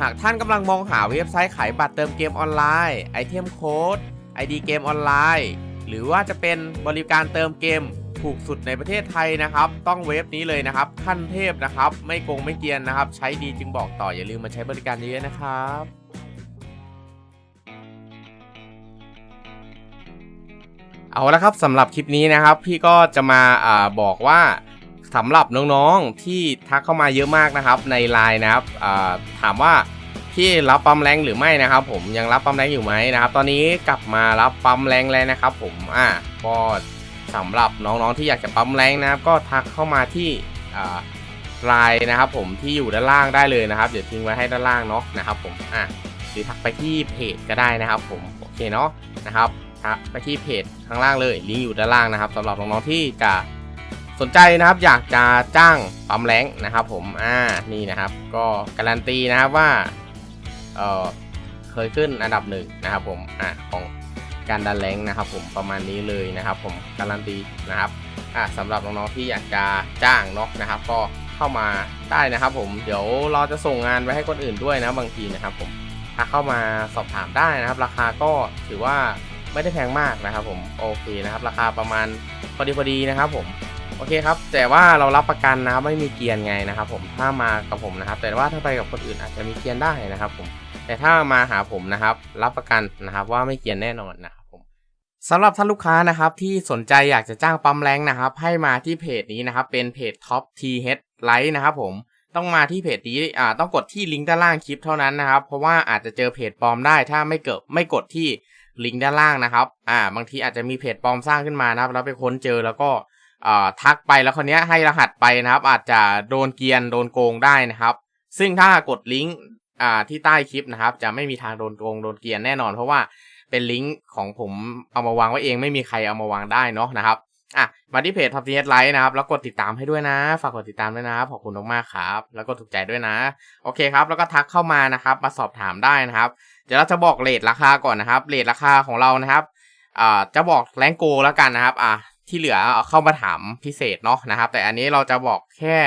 หากท่านกำลังมองหาเว็บไซต์ขายบัตรเติมเกมออนไลน์ไอเทมโค้ด ID เกมออนไลน์ หรือว่าจะเป็นบริการเติมเกมถูกสุดในประเทศไทยนะครับ ต้องเว็บนี้เลยนะครับ ขั้นเทพนะครับ ไม่โกงไม่เกียนนะครับ ใช้ดีจึงบอกต่ออย่าลืมมาใช้บริการเยอะนะครับเอาละครับสำหรับคลิปนี้นะครับ พี่ก็จะมาอาบอกว่า สำหรับน้องๆที่ทักเข้ามาเยอะมากนะครับในไลน์นะครับถามว่าพี่รับปั๊มแรงหรือไม่นะครับ ผมยังรับปั๊มแรงอยู่ไหมนะครับ ตอนนี้กลับมารับปั๊มแรงแล้วนะครับ ผมอ่าก็สำหรับน้องๆที่อยากจะปั๊มแรงนะครับ ก็ทักเข้ามาที่ไลน์นะครับ ผมที่อยู่ด้านล่างได้เลยนะครับเดี๋ยวทิ้งไว้ให้ด้านล่างเนาะนะครับ ผมอะหรือทักไปที่เพจก็ได้นะครับ ผมโอเคเนาะนะครับทักไปที่เพจข้างล่างเลยลิงก์อยู่ด้านล่างนะครับสำหรับน้องๆที่จะ สนใจนะครับอยากจะจ้างปั๊มแรงนะครับ ผมอ่านี่นะครับ ก็การันตีนะครับว่าเออเคยขึ้นอันดับหนึ่งนะครับ ผมอ่าของการดันแรงนะครับ ผมประมาณนี้เลยนะครับ ผมการันตีนะครับอ่าสำหรับน้องๆที่อยากจะจ้างเนาะนะครับ ก็เข้ามาได้นะครับ ผมเดี๋ยวเราจะส่งงานไปให้คนอื่นด้วยนะบางทีนะครับ ผมถ้าเข้ามาสอบถามได้นะครับ ราคาก็ถือว่าไม่ได้แพงมากนะครับ ผมโอเคนะครับ ราคาประมาณพอดีพอดีนะครับ ผม โอเคครับ แต่ว่าเรารับประกันนะครับไม่มีเกียร์ไงนะครับ ผมถ้ามากับผมนะครับ แต่ว่าถ้าไปกับคนอื่นอาจจะมีเกียร์ได้นะครับ ผม แต่ถ้ามาหาผมนะครับ รับประกันนะครับ ว่าไม่เกียร์แน่นอนนะครับผมสำหรับท่านลูกค้านะครับ ที่สนใจอยากจะจ้างปั๊มแรงนะครับ ให้มาที่เพจนี้นะครับ เป็นเพจ Top T H Light นะครับ ผมต้องมาที่เพจนี้อ่าต้องกดที่ลิงก์ด้านล่างคลิปเท่านั้นนะครับ เพราะว่าอาจจะเจอเพจปลอมได้ ถ้าไม่เกิดไม่กดที่ลิงก์ด้านล่างนะครับ อ่า บางทีอาจจะมีเพจปลอมสร้างขึ้นมานะครับ แล้วไปค้นเจอแล้วก็ ทักไปแล้วคนนี้ให้รหัสไปนะครับ อาจจะโดนเกียนโดนโกงได้นะครับ ซึ่งถ้ากดลิงก์ที่ใต้คลิปนะครับ จะไม่มีทางโดนโกงโดนเกียนแน่นอน เพราะว่าเป็นลิงก์ของผมเอามาวางไว้เองไม่มีใครเอามาวางได้เนาะนะครับอะมาที่เพจ Top t ไลท์นะครับ แล้วกดติดตามให้ด้วยนะ ฝากกดติดตามด้วยนะขอบคุณมากๆครับ แล้วก็ถูกใจด้วยนะ โอเคครับ แล้วก็ทักเข้ามานะครับ มาสอบถามได้นะครับ เดี๋ยวเราจะบอกเลทราคาก่อนนะครับเลทราคาของเรานะครับอ่าจะบอกแรงโกแล้วกันนะครับ อ่า ที่เหลือเข้ามาถามพิเศษเนาะนะครับ แต่อันนี้เราจะบอกแค่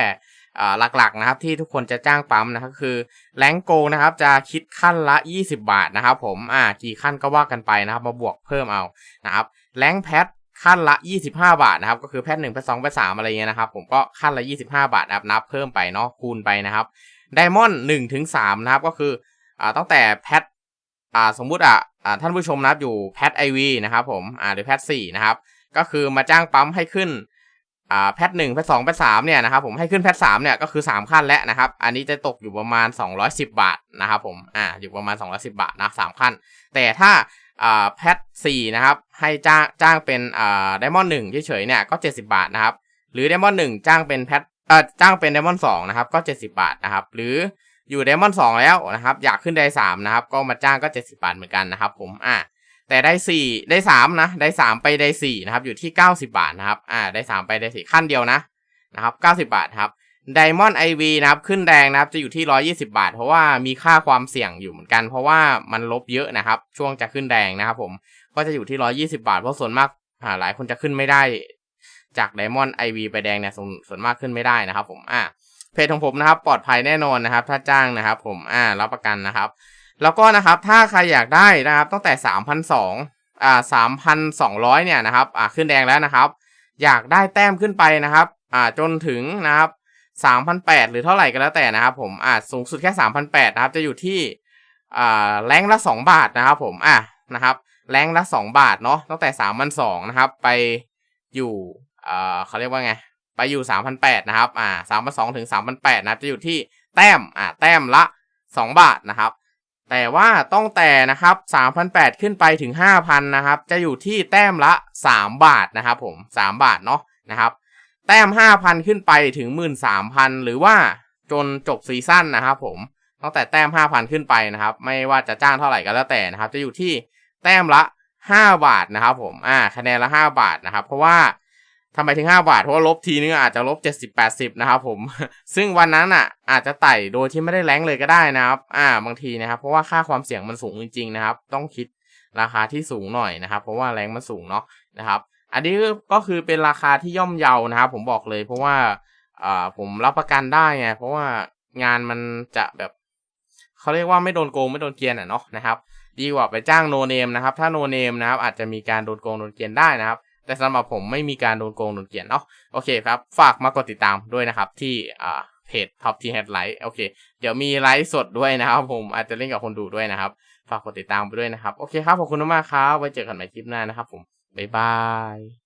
หลักๆนะครับที่ทุกคนจะจ้างปั๊มนะครับคือแรงโกนะครับจะคิดขั้นละ 20 บาทนะครับ ผมอ่ากี่ขั้นก็ว่ากันไปนะครับ มาบวกเพิ่มเอานะครับแรงแพทขั้นละ 25 บาทนะครับ ก็คือแพทหนึ่งแพทสองแพทสามอะไรเงี้ยนะครับ ผมก็ขั้นละ 25 บาทนะครับนับเพิ่มไปเนาะคูณไปนะครับไดมอนด์หนึ่งถึงสามนะครับก็คืออ่าตั้งแต่แพทอ่าสมมุติอะอ่าท่านผู้ชมนับอยู่แพทไอวีนะครับผมอ่าหรือแพทสี่นะครับ ก็คือมาจ้างปั๊มให้ขึ้นอ่าแพทหนึ่งแพทสองแพทสามเนี่ยนะครับผมให้ขึ้นแพทสามเนี่ยก็คือสามขั้นแล้วนะครับ อันนี้จะตกอยู่ประมาณ210บบาทนะครับผมอ่าอยู่ประมาณ210บาทนะสามขั้น แต่ถ้าอ่าแพทสี่นะครับให้จ้างจ้างเป็นอ่าไดมอนด์หนึ่งเฉยๆเนี่ยก็70บาทนะครับหรือไดมอนด์หนึ่งจ้างเป็นแพทเอ่อจ้างเป็นไดมอนด์สองนะครับก็70บาทนะครับหรืออยู่ไดมอนด์สองแล้วนะครับอยากขึ้นไดสามนะครับก็มาจ้างก็70บาทเหมือนกันนะครับผมอ่า แต่ได้สี่ได้สามนะ ได้สามไปได้สี่นะครับ อยู่ที่เก้าสิบาทนะครับ อ่า ได้สามไปได้สี่ขั้นเดียวนะ นะครับเก้าสิบาทครับไดมอนด์ไอวีนะครับ ขึ้นแดงนะครับ จะอยู่ที่ร้อยี่สิบาท เพราะว่ามีค่าความเสี่ยงอยู่เหมือนกัน เพราะว่ามันลบเยอะนะครับ ช่วงจะขึ้นแดงนะครับ ผม ก็จะอยู่ที่ร้อยี่สิบาท เพราะส่วนมาก อ่า หลายคนจะขึ้นไม่ได้ จากไดมอนด์ไอวีไปแดงเนี่ยส่วนส่วนมากขึ้นไม่ได้นะครับ ผม อ่า เพจของผมนะครับ ปลอดภัยแน่นอนนะครับ ถ้าจ้างนะครับ ผม อ่า รับประกันนะครับ แล้วก็นะครับถ้าใครอยากได้นะครับตั้งแต่สามพันสองอ่าสามพันสองร้อยเนี่ยนะครับอ่าขึ้นแดงแล้วนะครับ อยากได้แต้มขึ้นไปนะครับอ่าจนถึงนะครับสามพันแปดหรือเท่าไหร่ก็แล้วแต่นะครับผมอ่าสูงสุดแค่สามพันะครับจะอยู่ที่อ่าแรงละสองบาทนะครับผมอ่านะครับแรงละสองบาทเนาะตั้งแต่สามพันะครับไปอยู่อ่าเขาเรียกว่าไงไปอยู่สามพันะครับอ่าสามพันสองถึงสามพันะครับจะอยู่ที่แต้มอ่าแต้มละสองบาทนะครับ แต่ว่าต้องแต่นะครับ3,008ขึ้นไปถึง 5,000 นะครับ จะอยู่ที่แต้มละ 3 บาทนะครับผม 3 บาทเนาะนะครับ แต้ม 5,000 ขึ้นไปถึง 13,000 หรือว่าจนจบซีซั่นนะครับผม ตั้งแต่แต้ม 5,000 ขึ้นไปนะครับ ไม่ว่าจะจ้างเท่าไหร่ก็แล้วแต่นะครับ จะอยู่ที่แต้มละ 5 บาทนะครับผม อ่า คะแนนละ 5 บาทนะครับ เพราะว่า ทำไมถึง 5 บาท เพราะว่าลบทีนึงอาจจะลบ 70 80 นะครับผม ซึ่งวันนั้นอะอาจจะไต่โดยที่ไม่ได้แรงเลยก็ได้นะครับ อ่า บางทีนะครับ เพราะว่าค่าความเสี่ยงมันสูงจริงๆนะครับ ต้องคิดราคาที่สูงหน่อยนะครับ เพราะว่าแรงมันสูงเนาะนะครับ อันนี้ก็คือเป็นราคาที่ย่อมเยานะครับ ผมบอกเลย เพราะว่าอ่าผมรับประกันได้ไง เพราะว่างานมันจะแบบเขาเรียกว่าไม่โดนโกงไม่โดนเกลียนอะเนาะนะครับ ดีกว่าไปจ้างโนเนมนะครับ ถ้าโนเนมนะครับอาจจะมีการโดนโกงโดนเกลียนได้นะครับ แต่สำหรับผมไม่มีการโดนโกงโดนเกลียนเนาะโอเคครับ ฝากมากดติดตามด้วยนะครับ ที่อ่าเพจ Top T Headlight โอเค เดี๋ยวมีไลฟ์สดด้วยนะครับผมอาจจะเล่นกับคนดูด้วยนะครับ ฝากกดติดตามไปด้วยนะครับ โอเคครับ ขอบคุณมากครับ ไว้เจอกันใหม่คลิปหน้านะครับผม บ๊ายบาย